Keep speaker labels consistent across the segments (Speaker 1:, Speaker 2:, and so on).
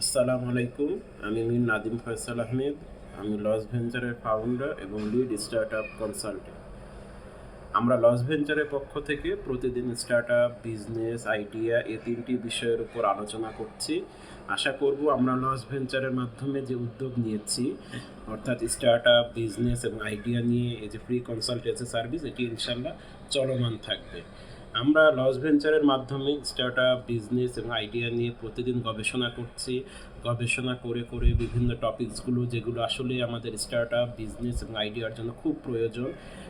Speaker 1: আসসালামু আলাইকুম। আমি মির নাদিম ফয়সাল আহমেদ। আমি লস ভেঞ্চারের ফাউন্ডার এবং লিড স্টার্ট আপ কনসালটেন্ট আমরা লস ভেঞ্চারের পক্ষ থেকে প্রতিদিন স্টার্ট আপ বিজনেস আইডিয়া এই তিনটি বিষয়ের উপর আলোচনা করছি। আশা করব আমরা লস ভেঞ্চারের মাধ্যমে যে উদ্যোগ নিয়েছি, অর্থাৎ স্টার্ট আপ বিজনেস এবং আইডিয়া নিয়ে, এই যে ফ্রি কনসালটেন্সি সার্ভিস এটি ইনশাল্লাহ চলমান থাকবে। আমরা লস ভেঞ্চারের মাধ্যমে স্টার্ট আপ বিজনেস এবং আইডিয়া নিয়ে প্রতিদিন গবেষণা করছি। গবেষণা করে করে বিভিন্ন টপিকসগুলো যেগুলো আসলে আমাদের স্টার্ট আপ বিজনেস এবং আইডিয়ার জন্য খুব প্রয়োজন,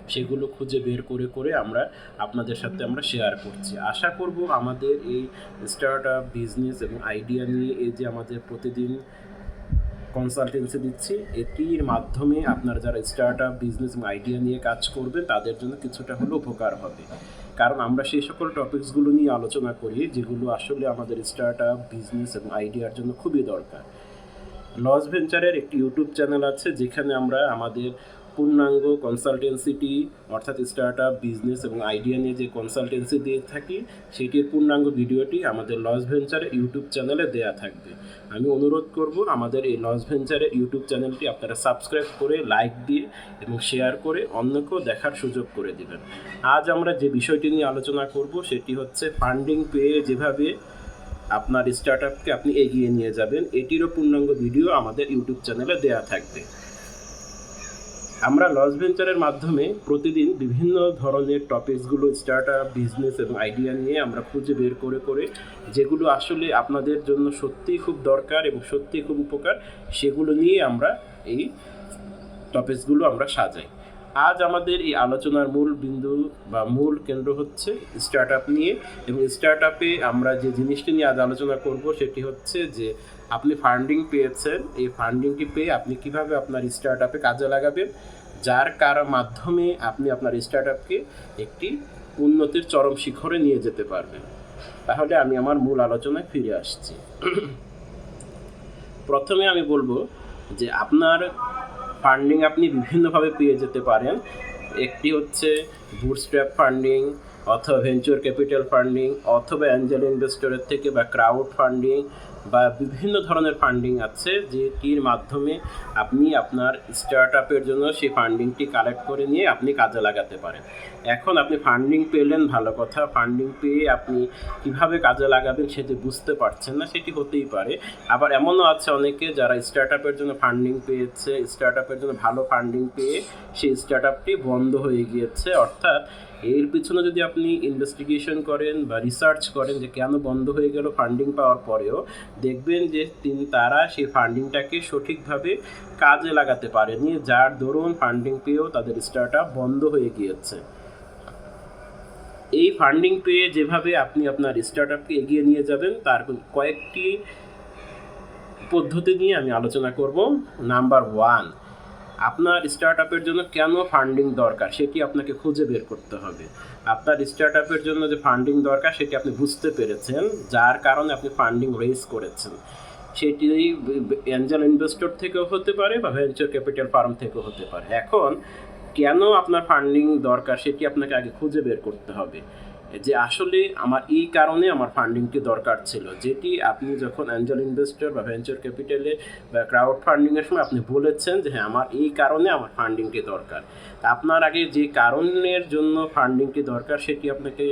Speaker 1: সেগুলো খুঁজে বের করে করে আমরা আপনাদের সাথে আমরা শেয়ার করছি। আশা করব আমাদের এই স্টার্ট আপ বিজনেস এবং আইডিয়া নিয়ে এই যে আমাদের প্রতিদিন কনসালটেন্সি দিচ্ছি। এটির মাধ্যমে আপনার যারা স্টার্ট আপ বিজনেস আইডিয়া নিয়ে কাজ করবেন, তাদের জন্য কিছুটা হলেও উপকার হবে। কারণ আমরা সেই সকল টপিকসগুলো নিয়ে আলোচনা করি, যেগুলো আসলে আমাদের স্টার্ট আপ বিজনেস এবং আইডিয়ার জন্য খুবই দরকার। লস ভেঞ্চারের একটি ইউটিউব চ্যানেল আছে, যেখানে আমরা আমাদের পূর্ণাঙ্গ কনসালটেন্সিটি অর্থাৎ স্টার্ট আপ বিজনেস এবং আইডিয়া নিয়ে যে কনসালটেন্সি দিয়ে থাকি, সেটির পূর্ণাঙ্গ ভিডিওটি আমাদের লস ভেঞ্চারের ইউটিউব চ্যানেলে দেয়া থাকবে। আমি অনুরোধ করব, আমাদের এই লস ভেঞ্চারের ইউটিউব চ্যানেলটি আপনারা সাবস্ক্রাইব করে লাইক দিয়ে এবং শেয়ার করে অন্যকেও দেখার সুযোগ করে দেবেন। আজ আমরা যে বিষয়টি নিয়ে আলোচনা করব, সেটি হচ্ছে ফান্ডিং পেয়ে যেভাবে আপনার স্টার্ট আপকে আপনি এগিয়ে নিয়ে যাবেন, এটিরও পূর্ণাঙ্গ ভিডিও আমাদের ইউটিউব চ্যানেলে দেয়া থাকবে। আমরা লস ভেঞ্চারের মাধ্যমে প্রতিদিন বিভিন্ন ধরনের টপিকসগুলো স্টার্ট আপ বিজনেস এবং আইডিয়া নিয়ে আমরা খুঁজে বের করে করে যেগুলো আসলে আপনাদের জন্য সত্যিই খুব দরকার এবং সত্যিই খুব উপকার, সেগুলো নিয়ে আমরা এই টপিকসগুলো আমরা সাজাই। আজ আমাদের এই আলোচনার মূল বিন্দু বা মূল কেন্দ্র হচ্ছে স্টার্ট আপ নিয়ে এবং স্টার্ট আপে আমরা যে জিনিসটি নিয়ে আজ আলোচনা করব সেটি হচ্ছে যে আপনি ফান্ডিং পেয়েছেন, এই ফান্ডিংটি পেয়ে আপনি কীভাবে আপনার স্টার্ট আপে কাজে লাগাবেন, যার কার মাধ্যমে আপনি আপনার স্টার্ট আপকে একটি উন্নতির চরম শিখরে নিয়ে যেতে পারবেন। তাহলে আমি আমার মূল আলোচনায় ফিরে আসছি। প্রথমে আমি বলব যে আপনার ফান্ডিং আপনি বিভিন্নভাবে পেয়ে যেতে পারেন। একটি হচ্ছে বুটস্ট্র্যাপ ফান্ডিং অথবা ভেঞ্চার ক্যাপিটাল ফান্ডিং অথবা অ্যাঞ্জেল ইনভেস্টরের থেকে বা ক্রাউড ফান্ডিং বা বিভিন্ন ধরনের ফান্ডিং আছে যেটির মাধ্যমে আপনি আপনার স্টার্ট আপের জন্য সেই ফান্ডিংটি কালেক্ট করে নিয়ে আপনি কাজে লাগাতে পারেন। এখন আপনি ফান্ডিং পেলেন ভালো কথা ফান্ডিং পেয়ে আপনি কীভাবে কাজে লাগাবেন সেটি বুঝতে পারছেন না, সেটি হতেই পারে। আবার এমনও আছে অনেকে যারা স্টার্ট আপের জন্য ফান্ডিং পেয়েছে স্টার্ট আপের জন্য ভালো ফান্ডিং পেয়ে সেই স্টার্ট আপটি বন্ধ হয়ে গিয়েছে, অর্থাৎ এর পিছনে যদি আপনি ইনভেস্টিগেশন করেন বা রিসার্চ করেন যে কেন বন্ধ হয়ে গেল ফান্ডিং পাওয়ার পরেও, দেখবেন যে তিনি তারা সেই ফান্ডিংটাকে সঠিকভাবে কাজে লাগাতে পারেনি, যার দরুন ফান্ডিং পেয়েও তাদের স্টার্ট বন্ধ হয়ে গিয়েছে। এই ফান্ডিং পেয়ে যেভাবে আপনি আপনার স্টার্ট আপকে এগিয়ে নিয়ে যাবেন, তার কয়েকটি পদ্ধতি নিয়ে আমি আলোচনা করব। নাম্বার ওয়ান আপনার স্টার্ট আপের জন্য কেন ফান্ডিং দরকার? সেটি আপনাকে খুঁজে বের করতে হবে। আপনার স্টার্ট আপের জন্য যে ফান্ডিং দরকার, সেটি আপনি বুঝতে পেরেছেন, যার কারণে আপনি ফান্ডিং রেজ করেছেন। সেটি অ্যাঞ্জেল ইনভেস্টর থেকেও হতে পারে বা ভেঞ্চার ক্যাপিটাল ফার্ম থেকেও হতে পারে। এখন, কেন আপনার ফান্ডিং দরকার, সেটি আপনাকে আগে খুঁজে বের করতে হবে? যে আসলে আমার এই কারণে আমার ফান্ডিংটি দরকার ছিল। যেটি আপনি যখন অ্যাঞ্জেল ইনভেস্টর বা ভেঞ্চার ক্যাপিটালে বা ক্রাউড ফান্ডিংয়ের সময় আপনি বলেছেন যে হ্যাঁ আমার এই কারণে আমার ফান্ডিংটি দরকার। আপনার আগে যে কারণের জন্য ফান্ডিংটি দরকার, সেটি আপনাকে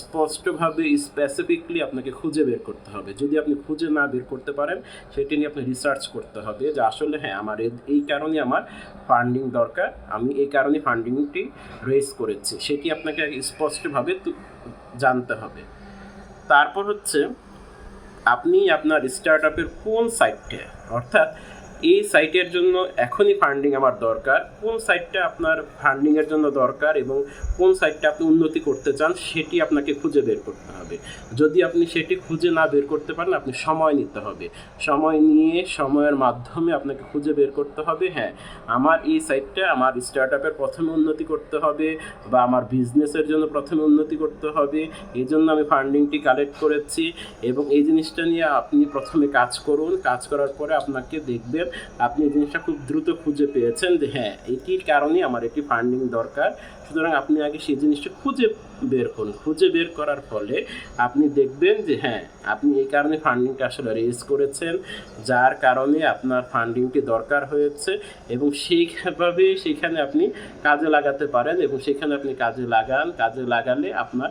Speaker 1: স্পষ্টভাবে স্পেসিফিকলি আপনাকে খুঁজে বের করতে হবে। যদি আপনি খুঁজে না বের করতে পারেন, সেটি নিয়ে আপনি রিসার্চ করতে হবে যে আসলে হ্যাঁ আমার এই কারণে আমার ফান্ডিং দরকার, আমি এই কারণে ফান্ডিংটি রেজ করেছি। সেটি আপনাকে স্পষ্টভাবে জানতে হবে। তারপর হচ্ছে, আপনি আপনার স্টার্ট আপের কোন সাইটটা অর্থাৎ এই সাইটের জন্য এখনই ফান্ডিং আমার দরকার। কোন সাইটটা আপনার ফান্ডিংয়ের জন্য দরকার এবং কোন সাইটটা আপনি উন্নতি করতে চান, সেটি আপনাকে খুঁজে বের করতে হবে। যদি আপনি সেটি খুঁজে না বের করতে পারেন, আপনি সময় নিতে হবে। সময় নিয়ে সময়ের মাধ্যমে আপনাকে খুঁজে বের করতে হবে হ্যাঁ। আমার এই সাইটটা আমার স্টার্ট আপের প্রথমে উন্নতি করতে হবে বা আমার বিজনেসের জন্য প্রথমে উন্নতি করতে হবে, এই জন্য আমি ফান্ডিংটি কালেক্ট করেছি এবং এই জিনিসটা নিয়ে আপনি প্রথমে কাজ করুন। কাজ করার পরে আপনাকে দেখবেন আপনি এই জিনিসটা খুব দ্রুত খুঁজে পেয়েছেন যে হ্যাঁ এটির কারণে আমার একটি ফান্ডিং দরকার। সুতরাং আপনি আগে সেই জিনিসটা খুঁজে বের করুন। খুঁজে বের করার ফলে আপনি দেখবেন যে হ্যাঁ আপনি এই কারণে ফান্ডিংটা আসলে রেজ করেছেন, যার কারণে আপনার ফান্ডিংটি দরকার হয়েছে এবং সেইভাবে সেখানে আপনি কাজে লাগাতে পারেন এবং সেখানে আপনি কাজে লাগান। কাজে লাগালে আপনার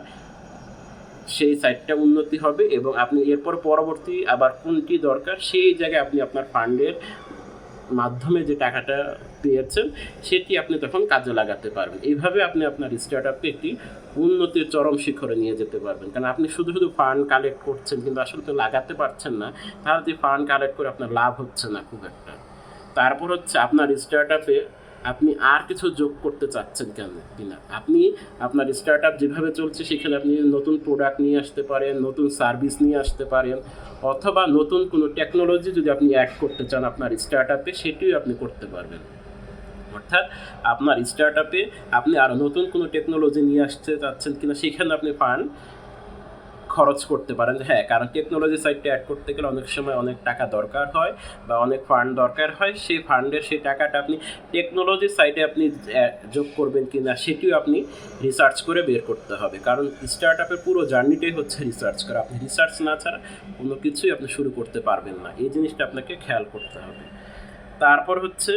Speaker 1: সেই সাইটটা উন্নতি হবে এবং আপনি এরপর পরবর্তী আবার কোনটি দরকার সেই জায়গায় আপনি আপনার ফান্ডের মাধ্যমে যে টাকাটা পেয়েছেন, সেটি আপনি তখন কাজে লাগাতে পারবেন। এইভাবে আপনি আপনার স্টার্ট আপকে একটি উন্নতির চরম শিখরে নিয়ে যেতে পারবেন। কারণ আপনি শুধু শুধু ফান্ড কালেক্ট করছেন, কিন্তু আসলে তো লাগাতে পারছেন না। তাহলে যে ফান্ড কালেক্ট করে আপনার লাভ হচ্ছে না খুব একটা। তারপর হচ্ছে আপনার স্টার্ট আপে আপনি আর কিছু যোগ করতে চাচ্ছেন কেন, কিনা? আপনি আপনার স্টার্ট আপ যেভাবে চলছে, সেখানে আপনি নতুন প্রোডাক্ট নিয়ে আসতে পারেন, নতুন সার্ভিস নিয়ে আসতে পারেন, অথবা নতুন কোনো টেকনোলজি যদি আপনি অ্যাড করতে চান আপনার স্টার্ট আপে সেটিও আপনি করতে পারবেন। অর্থাৎ আপনার স্টার্ট আপে আপনি আরও নতুন কোনো টেকনোলজি নিয়ে আসতে চাচ্ছেন কিনা, সেখানে আপনি ফান্ড খরচ করতে পারেন। হ্যাঁ কারণ টেকনোলজি সাইটটা অ্যাড করতে গেলে অনেক সময় অনেক টাকা দরকার হয় বা অনেক ফান্ড দরকার হয়। সেই ফান্ডের সেই টাকাটা আপনি টেকনোলজি সাইটে আপনি যোগ করবেন কি না সেটিও আপনি রিসার্চ করে বের করতে হবে। কারণ স্টার্ট আপের পুরো জার্নিটাই হচ্ছে রিসার্চ করা। আপনি রিসার্চ না ছাড়া কোনো কিছুই আপনি শুরু করতে পারবেন না। এই জিনিসটা আপনাকে খেয়াল করতে হবে। তারপর হচ্ছে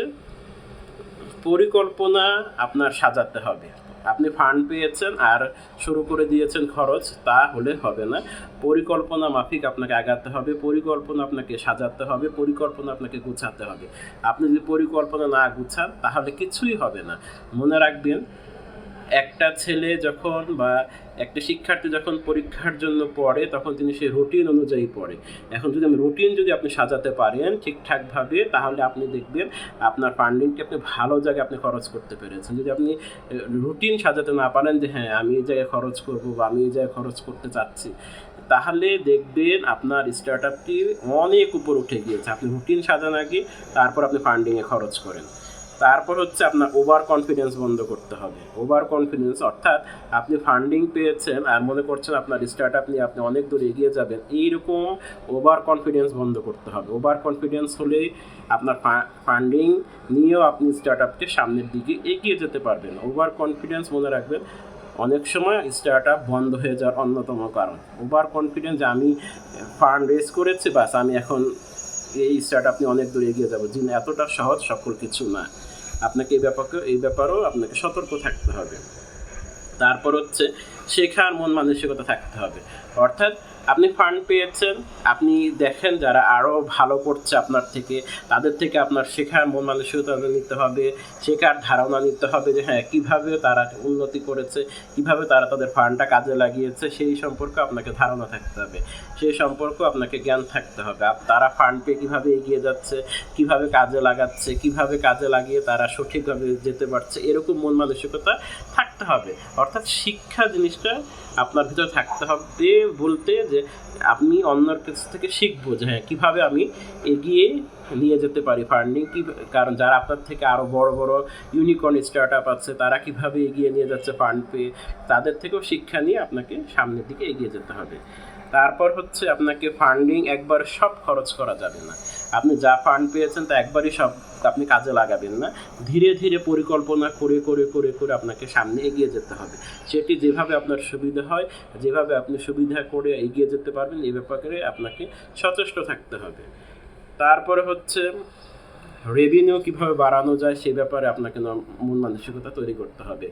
Speaker 1: পরিকল্পনা আপনার সাজাতে হবে। আপনি ফান্ড পেয়েছেন আর শুরু করে দিয়েছেন খরচ, তা হলে হবে না। পরিকল্পনা মাফিক আপনাকে আগাতে হবে, পরিকল্পনা আপনাকে সাজাতে হবে, পরিকল্পনা আপনাকে গুছাতে হবে। আপনি যদি পরিকল্পনা না গুছান, তাহলে কিছুই হবে না। মনে রাখবেন একটা ছেলে যখন বা একটা শিক্ষার্থী যখন পরীক্ষার জন্য পড়ে, তখন তিনি সেই রুটিন অনুযায়ী পড়ে। এখন যদি আমি রুটিন যদি আপনি সাজাতে পারেন ঠিকঠাকভাবে, তাহলে আপনি দেখবেন আপনার ফান্ডিংটি আপনি ভালো জায়গায় আপনি খরচ করতে পেরেছেন। যদি আপনি রুটিন সাজাতে না পারেন যে হ্যাঁ আমি এই জায়গায় খরচ করব বা আমি এই জায়গায় খরচ করতে চাচ্ছি, তাহলে দেখবেন আপনার স্টার্ট আপটি অনেক উপর উঠে গিয়েছে। আপনি রুটিন সাজান আগে, তারপর আপনি ফান্ডিংয়ে খরচ করেন। তারপর হচ্ছে আপনার ওভার কনফিডেন্স বন্ধ করতে হবে। ওভার কনফিডেন্স অর্থাৎ আপনি ফান্ডিং পেয়েছেন আর মনে করছেন আপনার স্টার্ট আপ নিয়ে আপনি অনেক দূর এগিয়ে যাবেন, এইরকম ওভার কনফিডেন্স বন্ধ করতে হবে। ওভার কনফিডেন্স হলে আপনার ফান্ডিং নিয়েও আপনি স্টার্ট আপকে সামনের দিকে এগিয়ে যেতে পারবেন। ওভার কনফিডেন্স মনে রাখবেন, অনেক সময় স্টার্ট আপ বন্ধ হয়ে যাওয়ার অন্যতম কারণ। ওভার কনফিডেন্স আমি ফান্ড রেজ করেছি, বাস আমি এখন এই স্টার্ট আপনি অনেক দূরে এগিয়ে যাব। যিনি এতটা সহজ, সফল কিছু না। আপনাকে এই ব্যাপারকে, এই ব্যাপারেও আপনাকে সতর্ক থাকতে হবে। তারপর হচ্ছে, শেখার মন মানসিকতা থাকতে হবে। অর্থাৎ আপনি ফান্ড পেয়েছেন, আপনি দেখেন যারা আরও ভালো করছে আপনার থেকে, তাদের থেকে আপনার শেখার মন মানসিকতা নিতে হবে, শেখার ধারণা নিতে হবে যে হ্যাঁ কীভাবে তারা উন্নতি করেছে, কীভাবে তারা তাদের ফান্ডটা কাজে লাগিয়েছে, সেই সম্পর্কে আপনাকে ধারণা থাকতে হবে, সেই সম্পর্কে আপনাকে জ্ঞান থাকতে হবে। তারা ফান্ড পেয়ে কীভাবে এগিয়ে যাচ্ছে, কীভাবে কাজে লাগাচ্ছে, কীভাবে কাজে লাগিয়ে তারা সঠিকভাবে যেতে পারছে, এরকম মন মানসিকতা থাকতে হবে। অর্থাৎ শিক্ষা জিনিসটা আপনার ভিতরে থাকতে হবে বলতে যে আপনি অন্যর কাছ থেকে শিখব যে হ্যাঁ কীভাবে আমি এগিয়ে নিয়ে যেতে পারি ফান্ডিং কি কারণ যারা আপনার থেকে আরও বড় বড় ইউনিকর্ন স্টার্ট আপ আছে, তারা কীভাবে এগিয়ে নিয়ে যাচ্ছে ফান্ড পেয়ে, তাদের থেকেও শিক্ষা নিয়ে আপনাকে সামনের দিকে এগিয়ে যেতে হবে। তারপর হচ্ছে আপনাকে ফান্ডিং একবার সব খরচ করা যাবে না। আপনি যা ফান্ড পেয়েছেন তা একবারই সব আপনি কাজে লাগাবেন না। ধীরে ধীরে পরিকল্পনা করে করে করে করে আপনাকে সামনে এগিয়ে যেতে হবে। সেটি যেভাবে আপনার সুবিধা হয়, যেভাবে আপনি সুবিধা করে এগিয়ে যেতে পারবেন এই ব্যাপারে আপনাকে সচেষ্ট থাকতে হবে। তারপরে হচ্ছে রেভিনিউ কীভাবে বাড়ানো যায় সে ব্যাপারে আপনাকে মন মানসিকতা তৈরি করতে হবে।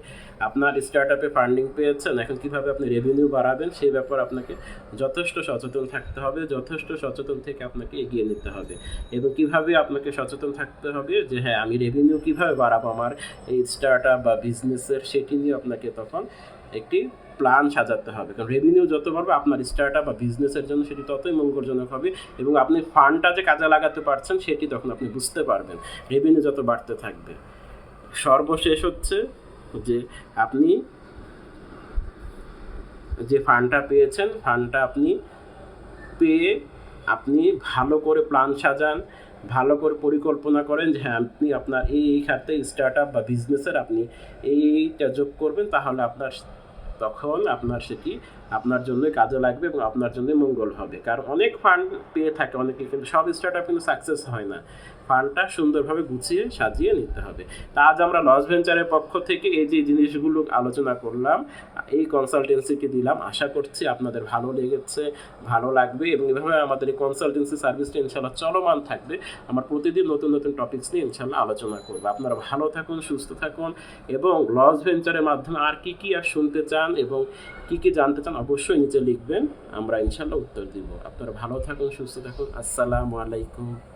Speaker 1: আপনার স্টার্ট আপে ফান্ডিং পেয়েছেন, এখন কীভাবে আপনি রেভিনিউ বাড়াবেন সেই ব্যাপারে আপনাকে যথেষ্ট সচেতন থাকতে হবে, যথেষ্ট সচেতন থেকে আপনাকে এগিয়ে নিতে হবে। এবং কীভাবে আপনাকে সচেতন থাকতে হবে যে হ্যাঁ আমি রেভিনিউ কীভাবে বাড়াবো আমার এই স্টার্ট আপ বা বিজনেসের সেটি নিয়ে আপনাকে তখন একটি প্ল্যান সাজাতে হবে। কারণ রেভিনিউ যত বাড়বে, আপনার স্টার্ট আপ বা বিজনেসের জন্য সেটি ততই মঙ্গলজনক হবে এবং আপনি ফান্ডটা যে কাজে লাগাতে পারছেন, সেটি তখন আপনি বুঝতে পারবেন। রেভিনিউ যত বাড়তে থাকবে। সর্বশেষ হচ্ছে যে আপনি যে ফান্ডটা পেয়েছেন ফান্ডটা আপনি পেয়ে আপনি ভালো করে প্ল্যান সাজান, ভালো করে পরিকল্পনা করেন যে হ্যাঁ আপনি আপনার এই খাতে স্টার্ট আপ বা বিজনেসের আপনি এইটা যোগ করবেন, তাহলে আপনার তখন আপনার সেটি আপনার জন্যই কাজে লাগবে এবং আপনার জন্যই মঙ্গল হবে। কারণ অনেক ফান্ড পেয়ে থাকে অনেকে, কিন্তু সব স্টার্ট আপ কিন্তু সাকসেস হয় না। ফান্ডটা সুন্দরভাবে গুছিয়ে সাজিয়ে নিতে হবে। তা আজ আমরা লস ভেঞ্চারের পক্ষ থেকে এই যে জিনিসগুলো আলোচনা করলাম, এই কনসালটেন্সিটি দিলাম। আশা করছি আপনাদের ভালো লেগেছে, ভালো লাগবে এবং এভাবে আমাদের এই কনসালটেন্সি সার্ভিসটা ইনশাল্লাহ চলমান থাকবে। আমার প্রতিদিন নতুন নতুন টপিকস নিয়ে ইনশাল্লাহ আলোচনা করব। আপনারা ভালো থাকুন, সুস্থ থাকুন এবং লস ভেঞ্চারের মাধ্যমে আর কি কি আর শুনতে চান এবং কি কি জানতে চান অবশ্যই নিচে লিখবেন। আমরা ইনশাল্লাহ উত্তর দিব। আপনারা ভালো থাকুন, সুস্থ থাকুন। আসসালামু আলাইকুম।